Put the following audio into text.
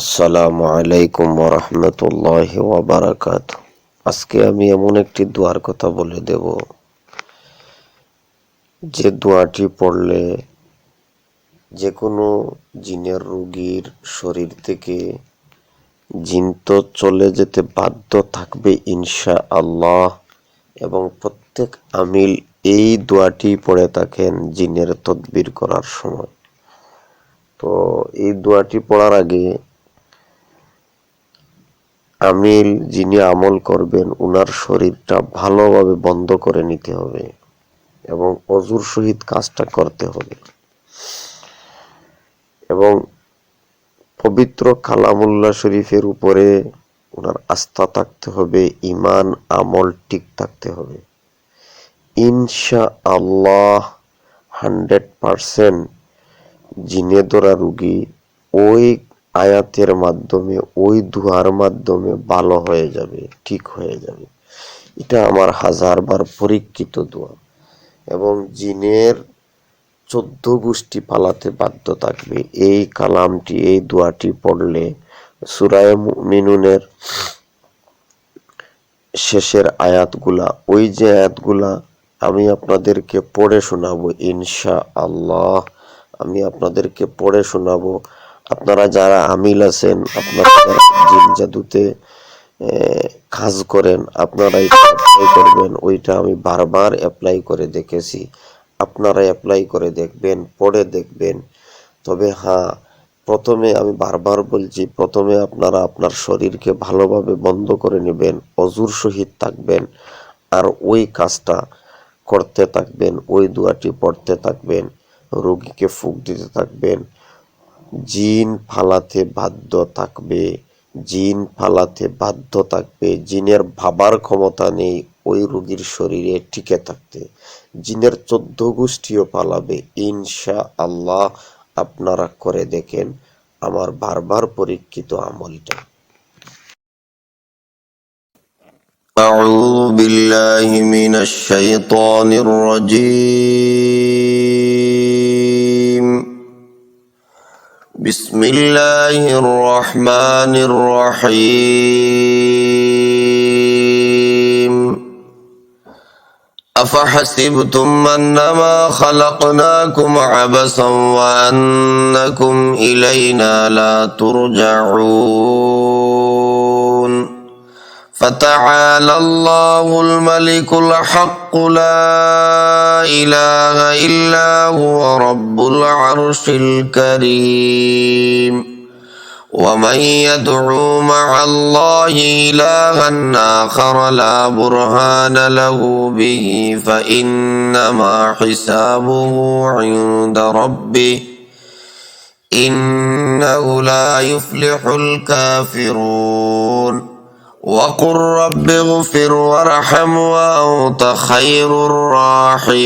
আসসালামু আলাইকুম ওরহমতুল্লাহ ওয়াবারাকাত আজকে আমি এমন একটি দোয়ার কথা বলে দেব। যে দোয়াটি পড়লে যে কোনো জিনের রোগীর শরীর থেকে জিন তো চলে যেতে বাধ্য থাকবে ইনশা আল্লাহ এবং প্রত্যেক আমিল এই দোয়াটি পড়ে থাকেন জিনের তদবির করার সময়। তো এই দোয়াটি পড়ার আগে আমিল যিনি আমল করবেন, উনার শরীরটা ভালোভাবে বন্ধ করে নিতে হবে এবং অজুর সহিত কাজটা করতে হবে। এবং পবিত্র কালামুল্লাহ শরীফের উপরে ওনার আস্থা থাকতে হবে ইমান আমল ঠিক থাকতে হবে। ইনশা আল্লাহ হান্ড্রেড পারসেন্ট জিনে ধরা রুগী ওই আয়াতের মাধ্যমে, ওই দুয়ার মাধ্যমে ভালো হয়ে যাবে, ঠিক হয়ে যাবে। এটা আমার হাজারবার পরীক্ষিত দোয়া। এবং জিনের চোদ্দ গোষ্ঠী পালাতে বাধ্য থাকবে। এই কালামটি, এই দোয়াটি পড়লে সুরায় মিনুনের শেষের আয়াতগুলা, ওই যে আয়াতগুলা আমি আপনাদেরকে পড়ে শোনাবো ইনশা আল্লাহ আমি আপনাদেরকে পড়ে শোনাবো আপনারা যারা আমিল আছেন, আপনারা জিন জাদুতে কাজ করেন আপনারা অ্যাপ্লাই করবেন। ওইটা আমি বারবার অ্যাপ্লাই করে দেখেছি। আপনারা অ্যাপ্লাই করে দেখবেন, পড়ে দেখবেন। তবে হ্যাঁ প্রথমে আমি বারবার বলছি, প্রথমে আপনারা আপনার শরীরকে ভালোভাবে বন্ধ করে নেবেন, অজুর সহিত থাকবেন, আর ওই কাজটা করতে থাকবেন, ওই দুয়াটি পড়তে থাকবেন, রোগীকে ফুক দিতে থাকবেন জিন ফালাতে বাধ্য থাকবে জিন ফালাতে বাধ্য থাকবে জিনের ভাবার ক্ষমতা নেই ওই রোগীর শরীরে টিকে থাকতে জিনের চোদ্দ গোষ্ঠীও পালাবে ইনশা আল্লাহ আপনারা করে দেখেন আমার বারবার পরীক্ষিত আমলটা أعوذ بالله من الشيطان الرجيم بسم الله الرحمن الرحيم. أفحسبتم أنما خلقناكم عبثا وأنكم إلينا لا ترجعون. فتعالى الله الملك الحق لا إله إلا هو رب العرش الكريم. ومن يدعو مع الله إلها آخر لا برهان له به فإنما حسابه عند ربه. إنه لا يفلح الكافرون. وقل رب اغفر وارحم وأنت خير الراحمين.